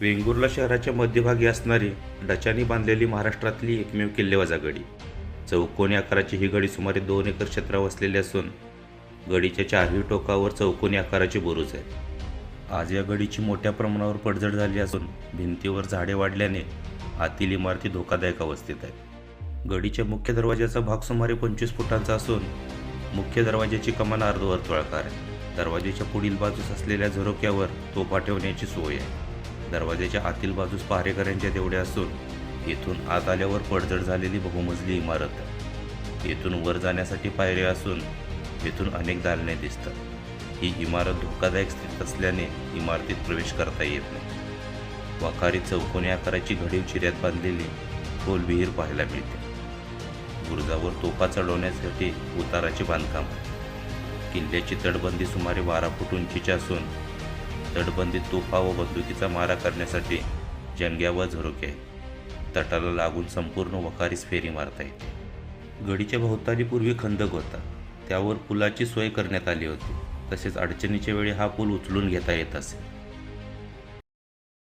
वेंगुर्ला शहराच्या मध्यभागी असणारी डचानी बांधलेली महाराष्ट्रातली एकमेव किल्लेबाजा गडी. चौकोनी आकाराची ही गडी सुमारे दोन एकर क्षेत्रावर वसलेली असून गडीच्या चारही टोकावर चौकोनी आकाराचे बुरुज आहेत. आज या गडीची मोठ्या प्रमाणावर पडझड झाली असून भिंतीवर झाडे वाढल्याने आतील इमारती धोकादायक अवस्थेत आहेत. गडीच्या मुख्य दरवाजाचा भाग सुमारे पंचवीस फुटांचा असून मुख्य दरवाजाची कमान अर्धवर्तुळाकार आहे. दरवाजाच्या पुढील बाजूस असलेल्या झरोक्यावर तोफा ठेवण्याची सोय आहे. दरवाजाच्या आतील बाजूस पहारेकऱ्यांच्या तेवढ्या असून येथून आत आल्यावर पडझड झालेली बहुमजली इमारत. येथून वर जाण्यासाठी पायऱ्या असून येथून अनेक दालने दिसतात. ही इमारत धोकादायक स्थितीत असल्याने इमारतीत प्रवेश करता येत नाही. वाखारी चौकोनी आकाराची घडीव चिऱ्यात बांधलेली खोल विहीर पाहायला मिळते. बुरुजावर तोफा चढवण्यासाठी उताराचे बांधकाम. किल्ल्याची तटबंदी सुमारे बारा फूट उंचीची असून तटबंदीत तोफा व बंदुकीचा मारा करण्यासाठी जंग्या व झरोके. तटाला लागून संपूर्ण वखारीस फेरी मारता येते. गडीच्या भोवताली पूर्वी खंदक होता त्यावर पुलाची सोय करण्यात आली होती. तसेच अडचणीच्या वेळी हा पूल उचलून घेता येत असे.